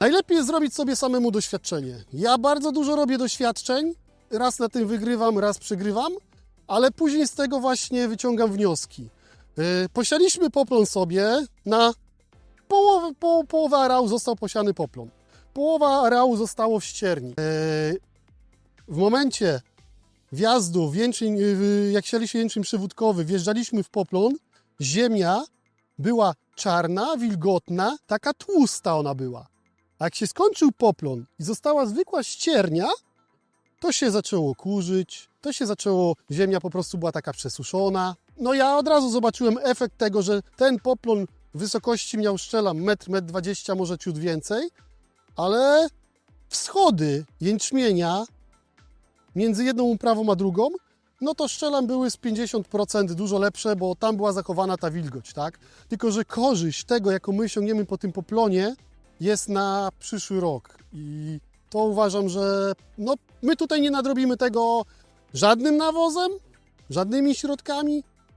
Najlepiej jest zrobić sobie samemu doświadczenie. Ja bardzo dużo robię doświadczeń, raz na tym wygrywam, raz przegrywam, ale później z tego właśnie wyciągam wnioski. Yy, Posialiśmy poplon sobie na połowę, po, połowę areału został posiany poplon. Połowa areału zostało w ścierni. Yy, W momencie wjazdu, yy, jak sialiśmy jęczyn przewódkowy, wjeżdżaliśmy w poplon, ziemia była czarna, wilgotna, taka tłusta ona była. A jak się skończył poplon i została zwykła ściernia, to się zaczęło kurzyć, to się zaczęło, ziemia po prostu była taka przesuszona. No ja od razu zobaczyłem efekt tego, że ten poplon wysokości miał szczelam 1, 1,20 m, może ciut więcej, ale wschody jęczmienia między jedną uprawą a drugą, no to szczelam były z 50% dużo lepsze, bo tam była zachowana ta wilgoć, tak? Tylko, że korzyść tego, jaką my osiągniemy po tym poplonie, jest na przyszły rok. I to uważam, że no, my tutaj nie nadrobimy tego żadnym nawozem, żadnymi środkami,